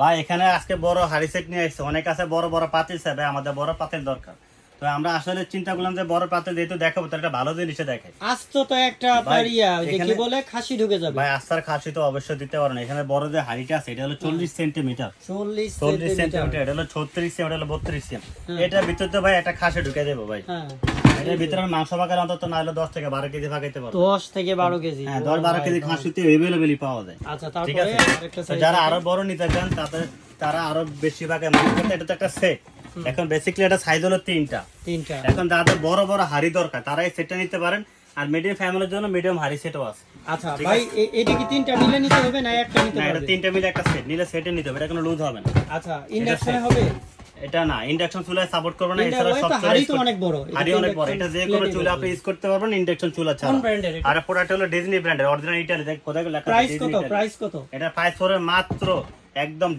ভাই, এখানে আজকে বড় হাড়ি সেট নিয়ে এসেছে অনেক আছে বড় বড় পাতিল সাহেব আমাদের বড় পাতিল দরকার। তো আমরা আসলে চিন্তা করলাম যে বড় পাতিল যেহেতু দেখাবো তাহলে একটা ভালো জিনিসে দেখাই। আস্ত তো একটা আপনার ইয়া যে কি বলে? খাসি ঢুকে যাবে। ভাই আস্তার খাসি তো অবশ্যই দিতে পারেন এখানে বড় যে হাড়িটা আছে এটা হলো চল্লিশ সেন্টিমিটার। চল্লিশ চল্লিশ সেন্টিমিটার। সেন্টিমিটার এটা হলো ছত্রিশ সেম এটা হলো বত্রিশ সেম। হুম। এটার ভিতর তো ভাই একটা খাসি ঢুকে দেবো ভাই। হ্যাঁ। এটার ভিতরে মাংস পাকার অন্তত না হলে দশ থেকে বারো কেজি পাকাইতে পারব। দশ থেকে বারো কেজি। হ্যাঁ ও দশ বারো ভাই, কেজি খাসিতে এভেলেবেলই পাওয়া যায়। আচ্ছা তারপরে আরেকটা যারা আরও বড় নিতে চান তাদের তারা আরও বেশি ভাগে মাংস এটা তো একটা সেট এখন বেসিক্যালি এটা সাইজ হলো তিনটা। তিনটা। এখন যাদের বড় বড় হাড়ি দরকার তারা এই সেটটা নিতে পারেন। আর মিডিয়াম ফ্যামিলির জন্য মিডিয়াম হাড়ি সেটও আছে। আচ্ছা ভাই এটা কি তিনটা মিলে নিতে হবে না একটা নিতে না এটা তিনটা মিলে একটা সেট নিলে সেটে নিতে হবে এটা কোনো লুজ হবে না। আচ্ছা ইন্ডাকশনে হবে? এটা না ইন্ডাকশন চুলায় সাপোর্ট করবে না এছাড়া সব হাঁড়ি তো অনেক বড়, এটা হাঁড়ি অনেক বড় এটা যে কোনো চুলা আপনি ইউজ করতে পারবেন ইন্ডাকশন চুলা ছাড়া। আর প্রোডাক্ট হলো ডিজনি ব্র্যান্ডের অরিজিনাল ইটালি দেখ কোথায় লেখা প্রাইস কত? প্রাইস কত? এটা প্রাইস পড়বে মাত্র একদম